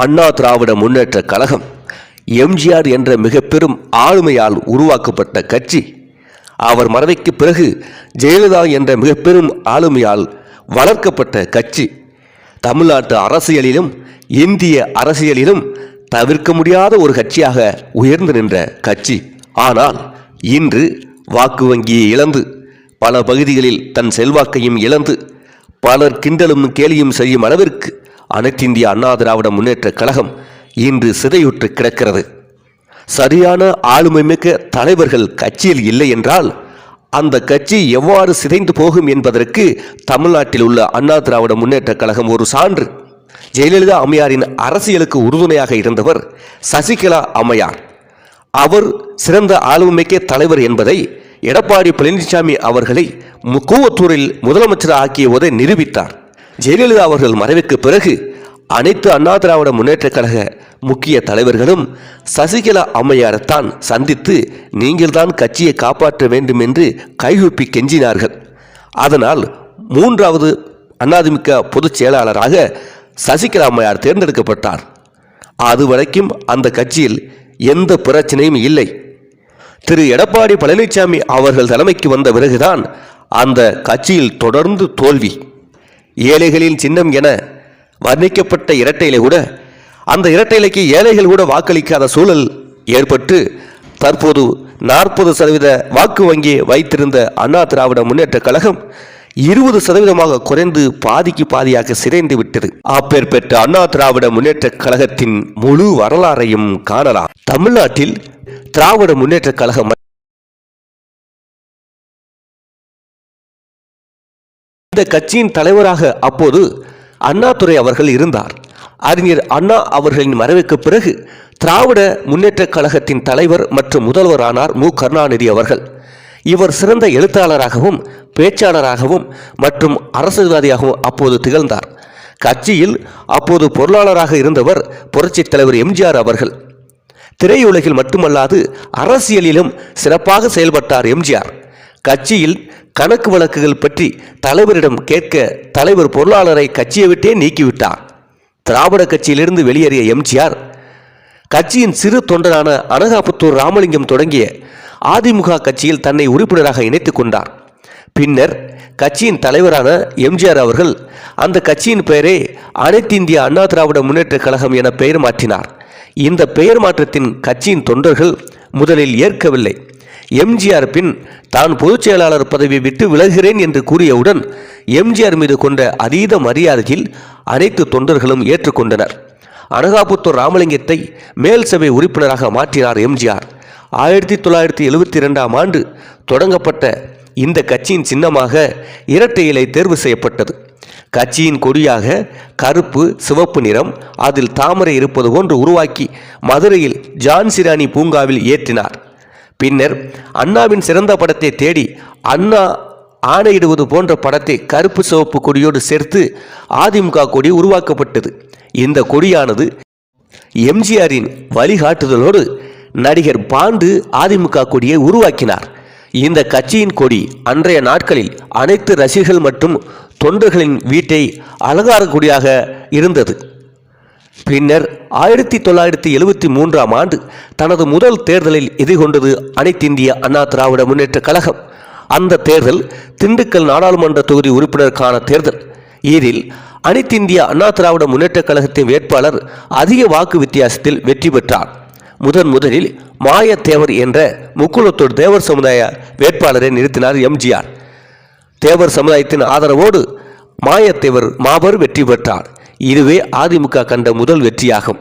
அண்ணா திராவிட முன்னேற்ற கழகம் எம்ஜிஆர் என்ற மிக பெரும் ஆளுமையால் உருவாக்கப்பட்ட கட்சி. அவர் மறைவுக்கு பிறகு ஜெயலலிதா என்ற மிக பெரும் ஆளுமையால் வளர்க்கப்பட்ட கட்சி. தமிழ்நாட்டு அரசியலிலும் இந்திய அரசியலிலும் தவிர்க்க முடியாத ஒரு கட்சியாக உயர்ந்து நின்ற கட்சி. ஆனால் இன்று வாக்கு வங்கியை இழந்து பல பகுதிகளில் தன் செல்வாக்கையும் இழந்து பலர் கிண்டலும் கேலியும் செய்யும் அளவிற்கு அனைத்திந்திய அண்ணா திராவிட முன்னேற்ற கழகம் இன்று சிதையுற்று கிடக்கிறது. சரியான ஆளுமைமிக்க தலைவர்கள் கட்சியில் இல்லை என்றால் அந்த கட்சி எவ்வாறு சிதைந்து போகும் என்பதற்கு தமிழ்நாட்டில் உள்ள அண்ணா திராவிட முன்னேற்ற கழகம் ஒரு சான்று. ஜெயலலிதா அம்மையாரின் அரசியலுக்கு உறுதுணையாக இருந்தவர் சசிகலா அம்மையார். அவர் சிறந்த ஆளுமைமிக்க தலைவர் என்பதை எடப்பாடி பழனிசாமி அவர்களை கூவத்தூரில் முதலமைச்சர் ஆக்கிய நிரூபித்தார். ஜெயலலிதா அவர்கள் மறைவுக்கு பிறகு அனைத்து அண்ணா திராவிட முன்னேற்ற கழக முக்கிய தலைவர்களும் சசிகலா அம்மையாரைத்தான் சந்தித்து நீங்கள்தான் கட்சியை காப்பாற்ற வேண்டும் என்று கைகூப்பி கெஞ்சினார்கள். அதனால் மூன்றாவது அண்ணாதிமுக பொதுச் செயலாளராக சசிகலா அம்மையார் தேர்ந்தெடுக்கப்பட்டார். அதுவரைக்கும் அந்த கட்சியில் எந்த பிரச்சனையும் இல்லை. திரு. எடப்பாடி பழனிசாமி அவர்கள் தலைமைக்கு வந்த பிறகுதான் அந்த கட்சியில் தொடர்ந்து தோல்வி. ஏழைகளின் சின்னம் என வர்ணிக்கப்பட்ட இரட்டையிலே கூட அந்த இரட்டையிலைக்கு ஏழைகள் கூட வாக்களிக்காத சூழல் ஏற்பட்டு தற்போது நாற்பது சதவீத வாக்கு வங்கி வைத்திருந்த அண்ணா திராவிட முன்னேற்ற கழகம் இருபது சதவீதமாக குறைந்து பாதிக்கு பாதியாக சிதைந்து விட்டது. அப்பேற்பட்ட பெற்ற அண்ணா திராவிட முன்னேற்ற கழகத்தின் முழு வரலாறையும் காணலாம். தமிழ்நாட்டில் திராவிட முன்னேற்ற கழகம் இந்த கட்சியின் தலைவராக அப்போது அண்ணாதுரை அவர்கள் இருந்தார். அறிஞர் அண்ணா அவர்களின் மறைவுக்கு பிறகு திராவிட முன்னேற்றக் கழகத்தின் தலைவர் மற்றும் முதல்வரானார் மு. கருணாநிதி அவர்கள். இவர் சிறந்த எழுத்தாளராகவும் பேச்சாளராகவும் மற்றும் அரசியல்வாதியாகவும் அப்போது திகழ்ந்தார். கட்சியில் அப்போது பொருளாளராக இருந்தவர் புரட்சித் தலைவர் எம்ஜிஆர் அவர்கள். திரையுலகில் மட்டுமல்லாது அரசியலிலும் சிறப்பாக செயல்பட்டார் எம்ஜிஆர். கட்சியில் கணக்கு வழக்குகள் பற்றி தலைவரிடம் கேட்க தலைவர் பொருளாளரை கட்சியை விட்டே நீக்கிவிட்டார். திராவிட கட்சியிலிருந்து வெளியேறிய எம்ஜிஆர் கட்சியின் சிறு தொண்டரான அனகாபுத்தூர் ராமலிங்கம் தொடங்கிய அதிமுக கட்சியில் தன்னை உறுப்பினராக இணைத்துக் கொண்டார். பின்னர் கட்சியின் தலைவரான எம்ஜிஆர் அவர்கள் அந்த கட்சியின் பெயரை அனைத்து இந்திய அண்ணா திராவிட முன்னேற்றக் கழகம் என பெயர் மாற்றினார். இந்த பெயர் மாற்றத்தின் கட்சியின் தொண்டர்கள் முதலில் ஏற்கவில்லை. எம்ஜிஆர் பின் தான் பொதுச் செயலாளர் பதவி விட்டு விலகிறேன் என்று கூறியவுடன் எம்ஜிஆர் மீது கொண்ட அதீத மரியாதையில் அனைத்து தொண்டர்களும் ஏற்றுக்கொண்டனர். அனகாபுத்தூர் ராமலிங்கத்தை மேல் சபை உறுப்பினராக மாற்றினார் எம்ஜிஆர். ஆயிரத்தி தொள்ளாயிரத்தி எழுபத்தி ரெண்டாம் ஆண்டு தொடங்கப்பட்ட இந்த கட்சியின் சின்னமாக இரட்டை இலை தேர்வு செய்யப்பட்டது. கட்சியின் கொடியாக கருப்பு சிவப்பு நிறம் அதில் தாமரை இருப்பது போன்று உருவாக்கி மதுரையில் ஜான்சிராணி பூங்காவில் ஏற்றினார். பின்னர் அண்ணாவின் சிறந்த படத்தை தேடி அண்ணா ஆணையிடுவது போன்ற படத்தை கருப்பு சிவப்பு கொடியோடு சேர்த்து அதிமுக கொடி உருவாக்கப்பட்டது. இந்த கொடியானது எம்ஜிஆரின் வழிகாட்டுதலோடு நடிகர் பாண்டு அதிமுக கொடியை உருவாக்கினார். இந்த கட்சியின் கொடி அன்றைய நாட்களில் அனைத்து ரசிகர்கள் மற்றும் தொண்டர்களின் வீட்டை அலங்கார கொடியாக இருந்தது. பின்னர் ஆயிரத்தி தொள்ளாயிரத்தி எழுபத்தி மூன்றாம் ஆண்டு தனது முதல் தேர்தலில் எதிர்கொண்டது அனைத்திந்திய அண்ணா திராவிட முன்னேற்ற கழகம். அந்த தேர்தல் திண்டுக்கல் நாடாளுமன்ற தொகுதி உறுப்பினருக்கான தேர்தல். இதில் அனைத்திந்திய அண்ணா திராவிட முன்னேற்ற கழகத்தின் வேட்பாளர் அதிக வாக்கு வித்தியாசத்தில் வெற்றி பெற்றார். முதன் முதலில் மாயத்தேவர் என்ற முக்குளத்தூர் தேவர் சமுதாய வேட்பாளரை நிறுத்தினார் எம்ஜிஆர். தேவர் சமுதாயத்தின் ஆதரவோடு மாயத்தேவர் மாபெரும் வெற்றி பெற்றார். இதுவே அதிமுக கண்ட முதல் வெற்றியாகும்.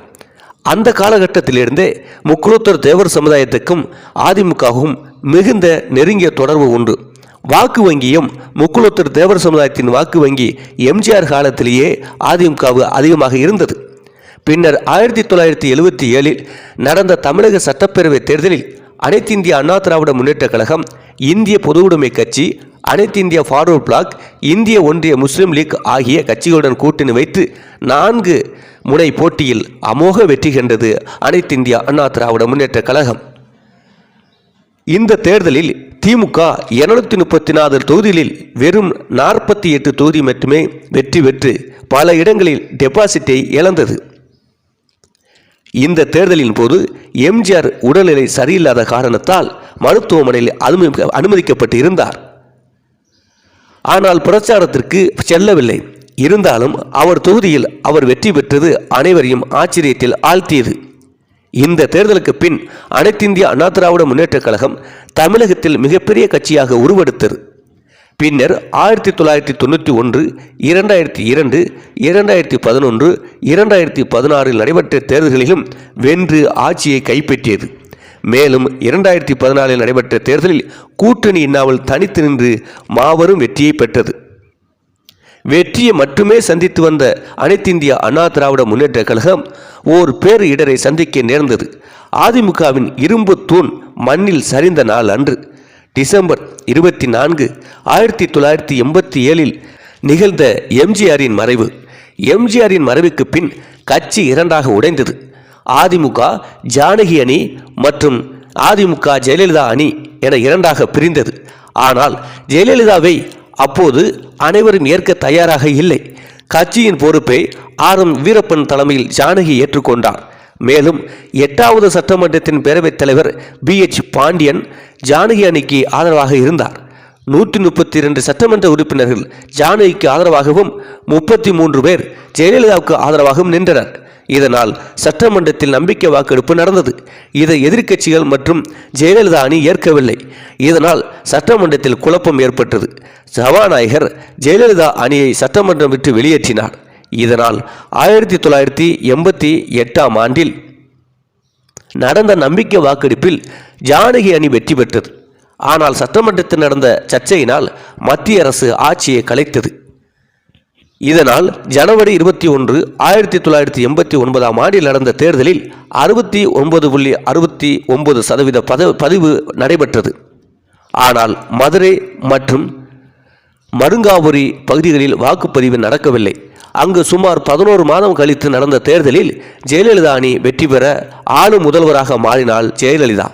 அந்த காலகட்டத்திலிருந்தே முக்குளத்தூர் தேவர் சமுதாயத்துக்கும் அதிமுகவும் மிகுந்த நெருங்கிய தொடர்பு உண்டு. வாக்கு வங்கியும் முக்குளத்தூர் தேவர் சமுதாயத்தின் வாக்கு வங்கி எம்ஜிஆர் காலத்திலேயே அதிமுகவு அதிகமாக இருந்தது. பின்னர் ஆயிரத்தி தொள்ளாயிரத்தி எழுபத்தி ஏழில் நடந்த தமிழக சட்டப்பேரவை தேர்தலில் அனைத்திந்திய அண்ணா திராவிட முன்னேற்றக் கழகம் இந்திய பொதுவுடைமை கட்சி அனைத்து இந்திய ஃபார்வர்ட் பிளாக் இந்திய ஒன்றிய முஸ்லீம் லீக் ஆகிய கட்சிகளுடன் கூட்டணி வைத்து நான்கு முனை போட்டியில் அமோக வெற்றி கண்டது அனைத்து இந்திய அண்ணா திராவிட முன்னேற்ற கழகம். இந்த தேர்தலில் திமுக இருநூத்தி முப்பத்தி நாலு தொகுதிகளில் வெறும் நாற்பத்தி எட்டு தொகுதி மட்டுமே வெற்றி பெற்று பல இடங்களில் டெபாசிட்டை இழந்தது. இந்த தேர்தலின் போது எம்ஜிஆர் உடல்நிலை சரியில்லாத காரணத்தால் மருத்துவமனையில் அனுமதிக்கப்பட்டு இருந்தார். ஆனால் பிரச்சாரத்திற்கு செல்லவில்லை. இருந்தாலும் அவர் தொகுதியில் அவர் வெற்றி பெற்றது அனைவரையும் ஆச்சரியத்தில் ஆழ்த்தியது. இந்த தேர்தலுக்கு பின் அனைத்திந்திய அண்ணா திராவிட முன்னேற்றக் கழகம் தமிழகத்தில் மிகப்பெரிய கட்சியாக உருவெடுத்தது. பின்னர் ஆயிரத்தி தொள்ளாயிரத்தி தொண்ணூற்றி ஒன்று இரண்டாயிரத்தி இரண்டு இரண்டாயிரத்தி பதினொன்று இரண்டாயிரத்தி பதினாறில் நடைபெற்ற தேர்தல்களிலும் வென்று ஆட்சியை கைப்பற்றியது. மேலும் இரண்டாயிரத்தி பதினாலில் நடைபெற்ற தேர்தலில் கூட்டணி இன்னாமல் தனித்து நின்று மாபெரும் வெற்றியை பெற்றது. வெற்றியை மட்டுமே சந்தித்து வந்த அனைத்திந்திய அண்ணா திராவிட முன்னேற்ற கழகம் ஓர் பேறு இடரை சந்திக்க நேர்ந்தது. அதிமுகவின் இரும்பு தூண் மண்ணில் சரிந்த நாள் அன்று டிசம்பர் இருபத்தி நான்கு ஆயிரத்தி தொள்ளாயிரத்தி எண்பத்தி ஏழில் நிகழ்ந்த எம்ஜிஆரின் மறைவு. எம்ஜிஆரின் மறைவுக்கு பின் கட்சி இரண்டாக உடைந்தது. அதிமுக ஜானகி அணி மற்றும் அதிமுக ஜெயலலிதா அணி என இரண்டாக பிரிந்தது. ஆனால் ஜெயலலிதாவை அப்போது அனைவரும் ஏற்க தயாராக இல்லை. கட்சியின் பொறுப்பை ஆர். எம். வீரப்பன் தலைமையில் ஜானகி ஏற்றுக்கொண்டார். மேலும் எட்டாவது சட்டமன்றத்தின் பேரவைத் தலைவர் பி. எச். பாண்டியன் ஜானகி அணிக்கு ஆதரவாக இருந்தார். நூற்றி முப்பத்தி இரண்டு சட்டமன்ற உறுப்பினர்கள் ஜானகிக்கு ஆதரவாகவும் முப்பத்தி மூன்று பேர் ஜெயலலிதாவுக்கு ஆதரவாகவும் நின்றனர். இதனால் சட்டமன்றத்தில் நம்பிக்கை வாக்கெடுப்பு நடந்தது. இதை எதிர்க்கட்சிகள் மற்றும் ஜெயலலிதா அணி ஏற்கவில்லை. இதனால் சட்டமன்றத்தில் குழப்பம் ஏற்பட்டது. சபாநாயகர் ஜெயலலிதா அணியை சட்டமன்றம் விட்டு வெளியேற்றினார். இதனால் ஆயிரத்தி தொள்ளாயிரத்தி எண்பத்தி எட்டாம் ஆண்டில் நடந்த நம்பிக்கை வாக்கெடுப்பில் ஜானகி அணி வெற்றி பெற்றது. ஆனால் சட்டமன்றத்தில் நடந்த சர்ச்சையினால் மத்திய அரசு ஆட்சியை கலைத்தது. இதனால் ஜனவரி இருபத்தி ஒன்று ஆயிரத்தி தொள்ளாயிரத்தி எண்பத்தி ஒன்பதாம் ஆண்டில் நடந்த தேர்தலில் அறுபத்தி ஒன்பது புள்ளி அறுபத்தி ஒன்பது சதவீத பத பதிவு நடைபெற்றது. ஆனால் மதுரை மற்றும் மருங்காபுரி பகுதிகளில் வாக்குப்பதிவு நடக்கவில்லை. அங்கு சுமார் பதினோரு மாதம் கழித்து நடந்த தேர்தலில் ஜெயலலிதா அணி வெற்றி பெற ஆளும் முதல்வராக மாறினாள் ஜெயலலிதா.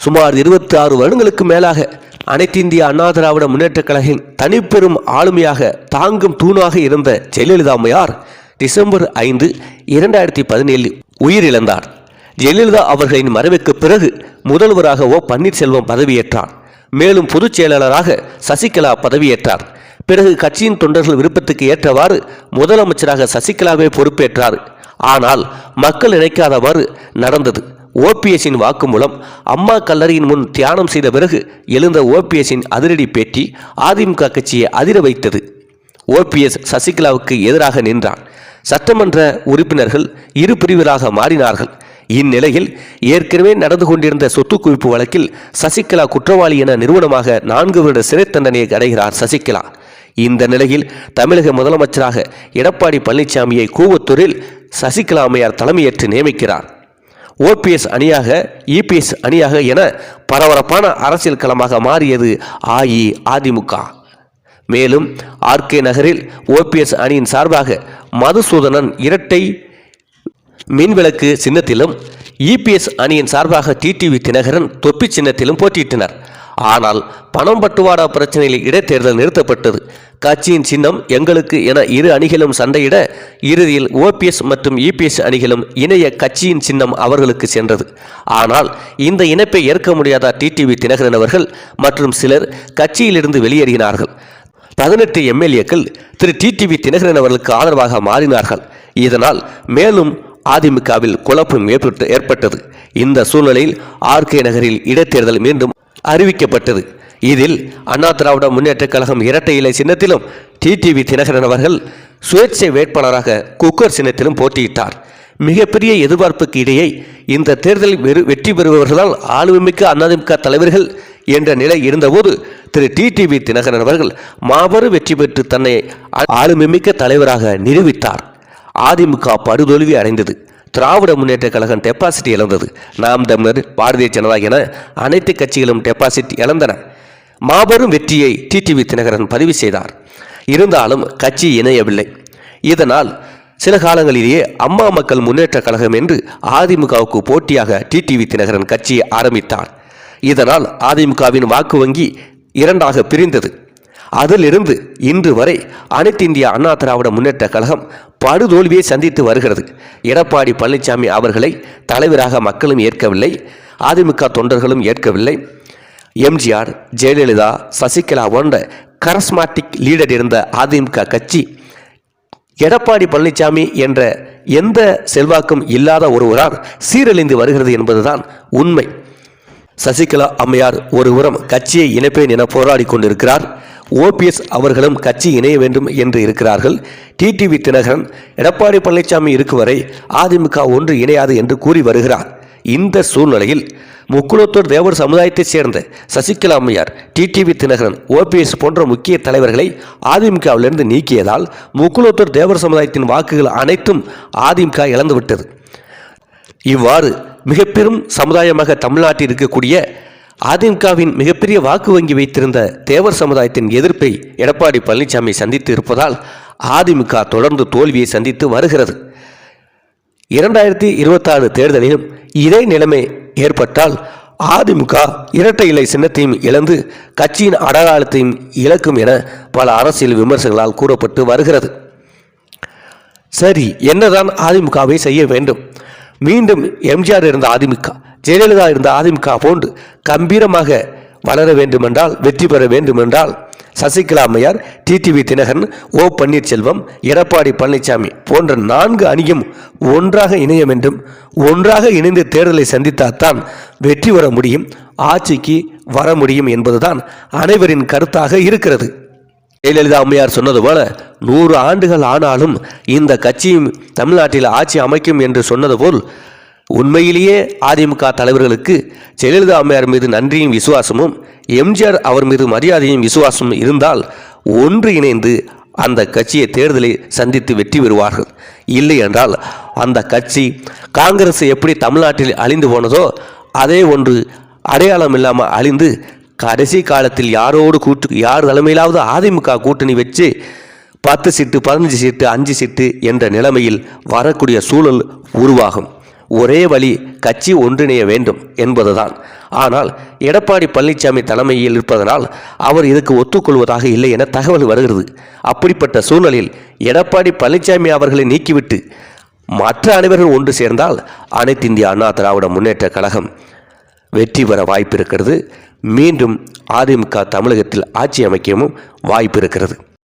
சுமார் இருபத்தி ஆறு வருடங்களுக்கு மேலாக அனைத்து இந்திய அண்ணா திராவிட முன்னேற்றக் கழகின் தனிப்பெரும் ஆளுமையாக தாங்கும் தூணாக இருந்த ஜெயலலிதாமையார் டிசம்பர் ஐந்து இரண்டாயிரத்தி பதினேழில் உயிரிழந்தார். ஜெயலலிதா அவர்களின் மறைவுக்கு பிறகு முதல்வராக ஓ பன்னீர்செல்வம் பதவியேற்றார். மேலும் பொதுச் செயலாளராக சசிகலா பதவியேற்றார். பிறகு கட்சியின் தொண்டர்கள் விருப்பத்துக்கு ஏற்றவாறு முதலமைச்சராக சசிகலாவே பொறுப்பேற்றார். ஆனால் மக்கள் நினைக்காதவாறு நடந்தது. ஓபிஎஸ்ஸின் வாக்குமூலம் அம்மா கல்லறையின் முன் தியானம் செய்த பிறகு எழுந்த ஓபிஎஸ்ஸின் அதிரடி பேட்டி அதிமுக கட்சியை அதிர வைத்தது. ஓபிஎஸ் சசிகலாவுக்கு எதிராக நின்றான். சட்டமன்ற உறுப்பினர்கள் இரு பிரிவராக மாறினார்கள். இந்நிலையில் ஏற்கனவே நடந்து கொண்டிருந்த சொத்து குவிப்பு வழக்கில் சசிகலா குற்றவாளி என நிறுவனமாக நான்கு வருட சிறை தண்டனையை அடைகிறார் சசிகலா. இந்த நிலையில் தமிழக முதலமைச்சராக எடப்பாடி பழனிசாமியை கூவத்தூரில் சசிகலா அம்மையார் தலைமையேற்று நியமிக்கிறார். ஓபிஎஸ் அணியாக இபிஎஸ் அணியாக என பரபரப்பான அரசியல் களமாக மாறியது அஇஅதிமுக. மேலும் ஆர்கே நகரில் ஓபிஎஸ் அணியின் சார்பாக மதுசூதனன் இரட்டை மின்விளக்கு சின்னத்திலும் இபிஎஸ் அணியின் சார்பாக டிடிவி தினகரன் தொப்பி சின்னத்திலும் போட்டியிட்டனர். ஆனால் பணம் பட்டுவாடா பிரச்சனையில் இடைத்தேர்தல் நிறுத்தப்பட்டது. கட்சியின் சின்னம் எங்களுக்கு என இரு அணிகளும் சண்டையிட இறுதியில் ஓபிஎஸ் மற்றும் இபிஎஸ் அணிகளும் இணைய கட்சியின் சின்னம் அவர்களுக்கு சென்றது. ஆனால் இந்த இணைப்பை ஏற்க முடியாத டிடிவி தினகரன் அவர்கள் மற்றும் சிலர் கட்சியிலிருந்து வெளியேறினார்கள். பதினெட்டு எம்எல்ஏக்கள் திரு டிடிவி தினகரன் அவர்களுக்கு ஆதரவாக மாறினார்கள். இதனால் மேலும் அதிமுகவில் குழப்பம் ஏற்பட்டு ஏற்பட்டது. இந்த சூழ்நிலையில் ஆர்கே நகரில் இடைத்தேர்தல் மீண்டும் அறிவிக்கப்பட்டது. இதில் அண்ணா திராவிட முன்னேற்றக் கழகம் இரட்டை இலை சின்னத்திலும் டிடிவி தினகரன் அவர்கள் சுயேட்சை வேட்பாளராக குக்கர் சின்னத்திலும் போட்டியிட்டார். மிகப்பெரிய எதிர்பார்ப்புக்கு இடையே இந்த தேர்தலில் வெறு வெற்றி பெறுபவர்களால் ஆளுமைமிக்க அதிமுக தலைவர்கள் என்ற நிலை இருந்தபோது திரு டிடிவி தினகரன் அவர்கள் மாபெரும் வெற்றி பெற்று தன்னை ஆளுமைமிக்க தலைவராக நிரூபித்தார். அதிமுக படுதோல்வி அடைந்தது. திராவிட முன்னேற்ற கழகம் டெபாசிட் இழந்தது. நாம் தமிழர் பாரதிய ஜனதா என அனைத்து கட்சிகளும் டெபாசிட் இழந்தன. மாபெரும் வெற்றியை டிடிவி தினகரன் பதிவு செய்தார். இருந்தாலும் கட்சி இணையவில்லை. இதனால் சில காலங்களிலேயே அம்மா மக்கள் முன்னேற்ற கழகம் என்று அதிமுகவுக்கு போட்டியாக டிடிவி தினகரன் கட்சியை ஆரம்பித்தார். இதனால் அதிமுகவின் வாக்கு வங்கி இரண்டாக பிரிந்தது. அதிலிருந்து இன்று வரை அனைத்து இந்திய அண்ணா திராவிட முன்னேற்ற கழகம் படுதோல்வியை சந்தித்து வருகிறது. எடப்பாடி பழனிசாமி அவர்களை தலைவராக மக்களும் ஏற்கவில்லை அதிமுக தொண்டர்களும் ஏற்கவில்லை. எம்ஜிஆர் ஜெயலலிதா சசிகலா போன்ற கரஸ்மாட்டிக் லீடர் இருந்த அதிமுக கட்சி எடப்பாடி பழனிசாமி என்ற எந்த செல்வாக்கும் இல்லாத ஒருவரால் சீரழிந்து வருகிறது என்பதுதான் உண்மை. சசிகலா அம்மையார் ஒருபுறம் கட்சியை இணைப்பேன் என போராடி கொண்டிருக்கிறார். ஓபிஎஸ் அவர்களும் கட்சி இணைய வேண்டும் என்று இருக்கிறார்கள். டிடிவி தினகரன் எடப்பாடி பழனிசாமி இருக்கும் வரை அதிமுக ஒன்று இணையாது என்று கூறி வருகிறார். இந்த சூழ்நிலையில் முக்குளத்தூர் தேவர் சமுதாயத்தைச் சேர்ந்த சசிகலா அம்மையார் டிடிவி தினகரன் ஓபிஎஸ் போன்ற முக்கிய தலைவர்களை அதிமுகவிலிருந்து நீக்கியதால் முக்குளத்தூர் தேவர் சமுதாயத்தின் வாக்குகள் அனைத்தும் அதிமுக இழந்துவிட்டது. இவ்வாறு மிக பெரும் சமுதாயமாக தமிழ்நாட்டில் இருக்கக்கூடிய அதிமுகவின் மிகப்பெரிய வாக்கு வங்கி வைத்திருந்த தேவர் சமுதாயத்தின் எதிர்ப்பை எடப்பாடி பழனிசாமி சந்தித்து இருப்பதால் அதிமுக தொடர்ந்து தோல்வியை சந்தித்து வருகிறது. இரண்டாயிரத்தி இருபத்தாறு தேர்தலிலும் இதே நிலைமை ஏற்பட்டால் அதிமுக இரட்டை இலை சின்னத்தையும் இழந்து கட்சியின் அடையாளத்தையும் இழக்கும் என பல அரசியல் விமர்சகங்களால் கூறப்பட்டு வருகிறது. சரி என்னதான் அதிமுகவை செய்ய வேண்டும்? மீண்டும் எம்ஜிஆர் இருந்த அதிமுக ஜெயலலிதா இருந்த அதிமுக போன்று கம்பீரமாக வளர வேண்டுமென்றால் வெற்றி பெற வேண்டுமென்றால் சசிகலா அம்மையார் டிடிவி தினகரன் ஓ பன்னீர்செல்வம் எடப்பாடி பழனிசாமி போன்ற நான்கு அணியும் ஒன்றாக இணைய வேண்டும். ஒன்றாக இணைந்து தேர்தலை சந்தித்தால்தான் வெற்றி பெற முடியும் ஆட்சிக்கு வர முடியும் என்பதுதான் அனைவரின் கருத்தாக இருக்கிறது. ஜெயலலிதா அம்மையார் சொன்னது போல நூறு ஆண்டுகள் ஆனாலும் இந்த கட்சியும் தமிழ்நாட்டில் ஆட்சி அமைக்கும் என்று சொன்னது போல் உண்மையிலேயே அதிமுக தலைவர்களுக்கு ஜெயலலிதா அம்மையார் மீது நன்றியும் விசுவாசமும் எம்ஜிஆர் அவர் மீது மரியாதையும் விசுவாசமும் இருந்தால் ஒன்று இணைந்து அந்த கட்சியை தேர்தலை சந்தித்து வெற்றி பெறுவார்கள். இல்லை என்றால் அந்த கட்சி காங்கிரஸ் எப்படி தமிழ்நாட்டில் அழிந்து போனதோ அதே ஒன்று அடையாளம் இல்லாமல் அழிந்து கடைசி காலத்தில் யாரோடு கூட்டு யார் தலைமையிலாவது அதிமுக கூட்டணி வச்சு பத்து சீட்டு பதினஞ்சு சீட்டு அஞ்சு சீட்டு என்ற நிலைமையில் வரக்கூடிய சூழல் உருவாகும். ஒரே வழி கட்சி ஒன்றிணைய வேண்டும் என்பதுதான். ஆனால் எடப்பாடி பழனிசாமி தலைமையில் இருப்பதனால் அவர் இதுக்கு ஒத்துக்கொள்வதாக இல்லை என தகவல் வருகிறது. அப்படிப்பட்ட சூழலில் எடப்பாடி பழனிசாமி அவர்களை நீக்கிவிட்டு மற்ற அனைவர்கள் ஒன்று சேர்ந்தால் அனைத்து இந்திய அண்ணா திராவிட முன்னேற்ற கழகம் வெற்றி பெற வாய்ப்பு இருக்கிறது மீண்டும் அதிமுக தமிழகத்தில் ஆட்சி அமைக்கவும் வாய்ப்பு இருக்கிறது